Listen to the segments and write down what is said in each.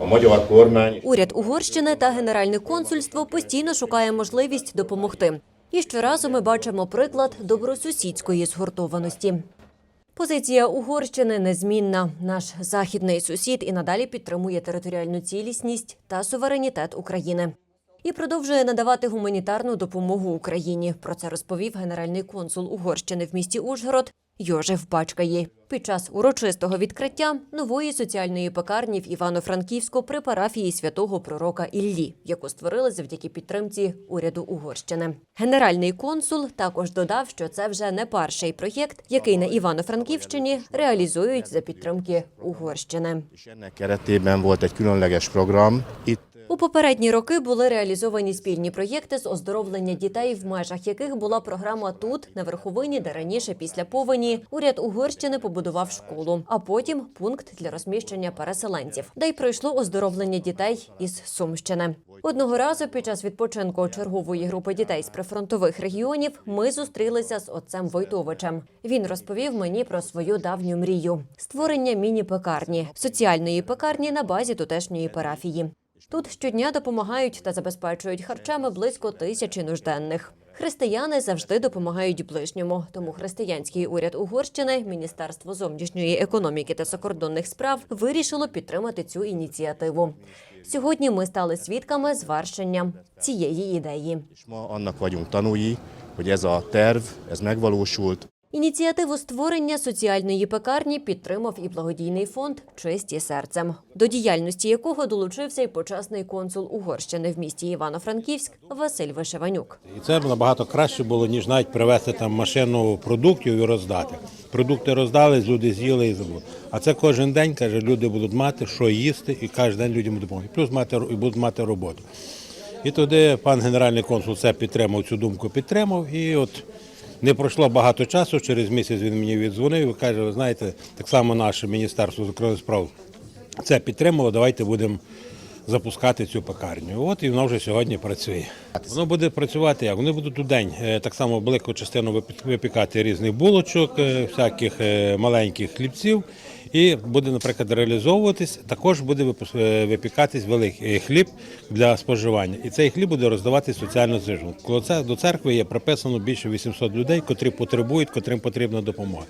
A magyar kormány Уряд Угорщини та Генеральне консульство постійно шукає можливість допомогти. І щоразу ми бачимо приклад добросусідської згуртованості. Позиція Угорщини незмінна. Наш західний сусід і надалі підтримує територіальну цілісність та суверенітет України. І продовжує надавати гуманітарну допомогу Україні. Про це розповів генеральний консул Угорщини в місті Ужгород Йожеф Бачкаї під час урочистого відкриття нової соціальної пекарні в Івано-Франківську при парафії святого пророка Іллі, яку створили завдяки підтримці уряду Угорщини. Генеральний консул також додав, що це вже не перший проєкт, який на Івано-Франківщині реалізують за підтримки Угорщини. У попередні роки були реалізовані спільні проєкти з оздоровлення дітей, в межах яких була програма тут, на верховині, де раніше після повені уряд Угорщини побудував школу, а потім пункт для розміщення переселенців, де й пройшло оздоровлення дітей із Сумщини. Одного разу під час відпочинку чергової групи дітей з прифронтових регіонів ми зустрілися з отцем Войтовичем. Він розповів мені про свою давню мрію створення міні-пекарні, соціальної пекарні на базі тутешньої парафії. Тут щодня допомагають та забезпечують харчами близько тисячі нужденних. Християни завжди допомагають ближньому. Тому християнський уряд Угорщини, Міністерство зовнішньої економіки та закордонних справ вирішило підтримати цю ініціативу. Сьогодні ми стали свідками звершення цієї ідеї. annak vagyunk tanúi, hogy ez a terv, ez. Ініціативу створення соціальної пекарні підтримав і благодійний фонд Чисті серцем, до діяльності якого долучився й почесний консул Угорщини в місті Івано-Франківськ Василь Вишиванюк. І це набагато краще було, ніж навіть привезти там машину продуктів і роздати. Продукти роздали, люди з'їли і забули. А це кожен день, каже, люди будуть мати, що їсти, і кожен день людям допомогти. Плюс мати, і будуть мати роботу. І тоді пан генеральний консул це підтримав, цю думку підтримав. І от не пройшло багато часу, через місяць він мені віддзвонив і каже, ви знаєте, так само наше Міністерство закордонних справ це підтримало, давайте будемо запускати цю пекарню. От і воно вже сьогодні працює. Воно буде працювати як? Вони будуть у день е, так само велику частину випі- випікати різних булочок, е, всяких е, маленьких хлібців. І буде, наприклад, реалізовуватись, також буде е, випікатись великий хліб для споживання. І цей хліб буде роздавати соціально знижено. До церкви є приписано більше 800 людей, котрі потребують, котрим потрібна допомога.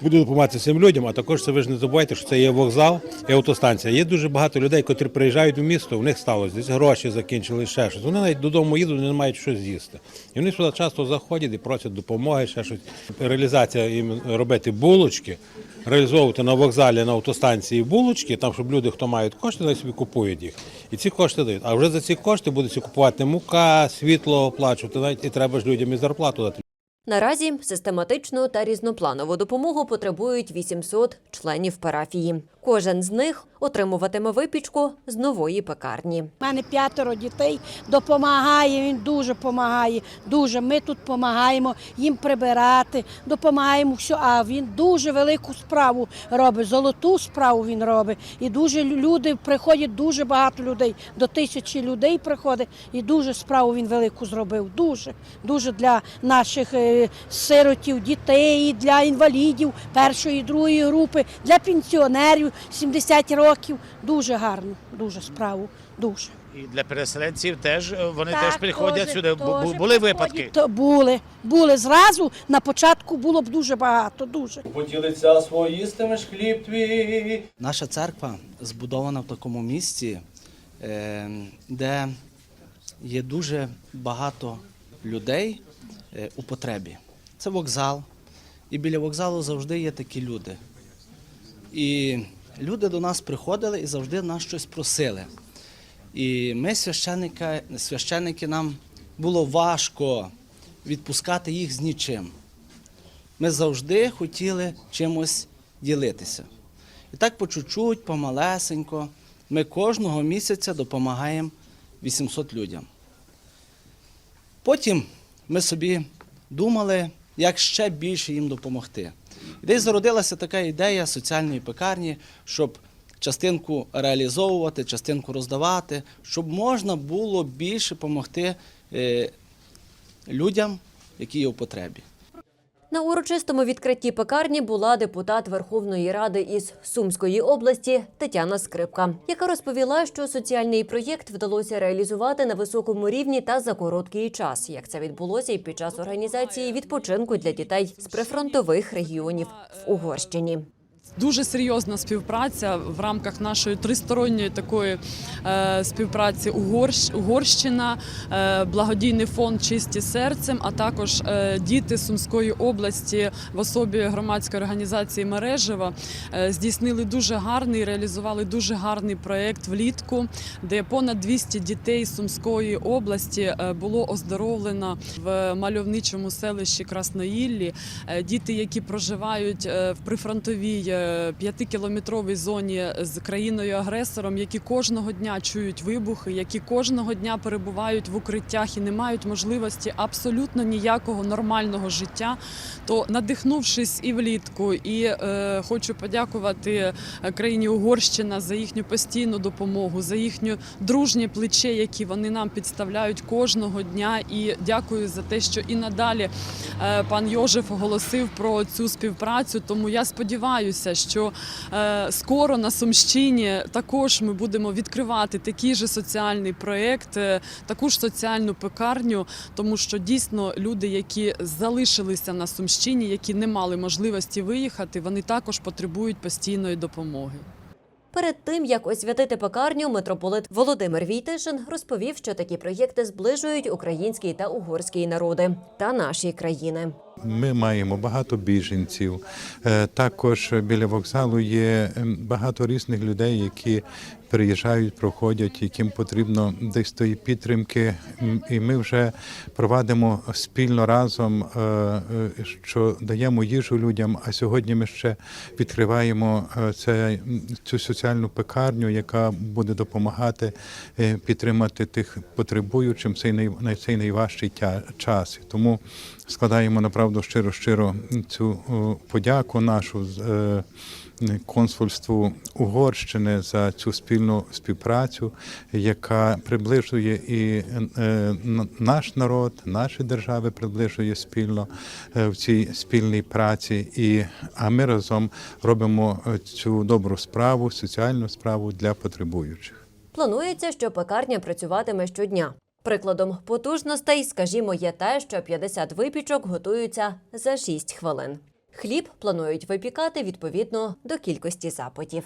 Буду допомагати цим людям, а також це ви ж не забувайте, що це є вокзал і автостанція. Є дуже багато людей, котрі приїжджають в місто, в них сталося десь гроші закінчили, ще щось. Вони навіть додому їдуть, не мають що з'їсти. І вони сюди часто заходять і просять допомоги, ще щось. Реалізація їм робити булочки, реалізовувати на вокзалі, на автостанції булочки, там, щоб люди, хто мають кошти, вони собі купують їх. І ці кошти дають. А вже за ці кошти будуть купувати мука, світло оплачувати, навіть і треба ж людям і зарплату дати. Наразі систематичну та різнопланову допомогу потребують 800 членів парафії. Кожен з них отримуватиме випічку з нової пекарні. У мене п'ятеро дітей допомагає. Він дуже допомагає. Дуже ми тут допомагаємо їм прибирати, допомагаємо все. А він дуже велику справу робить. Золоту справу він робить. І дуже люди приходять, дуже багато людей. До тисячі людей приходить. І дуже справу він велику зробив. Дуже, дуже для наших е, сиротів, дітей, для інвалідів першої, другої групи, для пенсіонерів 70 років. Дуже гарно, дуже справу. Дуже. І для переселенців теж е, вони Так, теж приходять теж- сюди. Теж Були приходять. випадки. То були, були зразу. На початку було б дуже багато, дуже. Поділиться своїстимеш хліб твій. Наша церква збудована в такому місці, е, де є дуже багато людей у потребі. Це вокзал, і біля вокзалу завжди є такі люди. І люди до нас приходили і завжди нас щось просили. І ми, священника, священники, нам було важко відпускати їх з нічим. Ми завжди хотіли чимось ділитися. І так по чуть-чуть, помалесенько, ми кожного місяця допомагаємо 800 людям. Потім ми собі думали, як ще більше їм допомогти. І десь зародилася така ідея соціальної пекарні, щоб частинку реалізовувати, частинку роздавати, щоб можна було більше допомогти людям, які є в потребі. На урочистому відкритті пекарні була депутат Верховної Ради із Сумської області Тетяна Скрипка, яка розповіла, що соціальний проєкт вдалося реалізувати на високому рівні та за короткий час, як це відбулося і під час організації відпочинку для дітей з прифронтових регіонів в Угорщині. Дуже серйозна співпраця в рамках нашої тристоронньої такої е, співпраці Угорщ, Угорщина, е, благодійний фонд Чисті серцем, а також е, діти Сумської області в особі громадської організації Мережева здійснили дуже гарний, реалізували дуже гарний проєкт влітку, де понад 200 дітей Сумської області було оздоровлено в мальовничому селищі Красноїллі. Діти, які проживають в прифронтовій п'ятикілометровій зоні з країною-агресором, які кожного дня чують вибухи, які кожного дня перебувають в укриттях і не мають можливості абсолютно ніякого нормального життя, то надихнувшись і влітку, і е, хочу подякувати е, країні Угорщина за їхню постійну допомогу, за їхню дружнє плече, які вони нам підставляють кожного дня. І дякую за те, що і надалі е, пан Йожев оголосив про цю співпрацю. Тому я сподіваюся, що е, скоро на Сумщині також ми будемо відкривати такий же соціальний проєкт, е, таку ж соціальну пекарню, тому що дійсно люди, які залишилися на Сумщині, які не мали можливості виїхати, вони також потребують постійної допомоги. Перед тим як освятити пекарню, митрополит Володимир Війтишин розповів, що такі проєкти зближують український та угорський народи та наші країни. Ми маємо багато біженців. Е, Також біля вокзалу є ем, багато різних людей, які приїжджають, проходять, яким потрібно десь тої підтримки. І ми вже провадимо спільно разом, е, е, що даємо їжу людям. А сьогодні ми ще відкриваємо це, цю соціальну пекарню, яка буде допомагати підтримати тих потребуючим цей найважчий час. Тому складаємо направду щиро щиро цю подяку нашу з, е, консульству Угорщини за цю спільну співпрацю, яка приближує і е, наш народ, наші держави приближує спільно е, в цій спільній праці. І, а ми разом робимо цю добру справу, соціальну справу для потребуючих. Планується, що пекарня працюватиме щодня. Прикладом потужностей, скажімо, є те, що 50 випічок готуються за 6 хвилин. Хліб планують випікати відповідно до кількості запитів.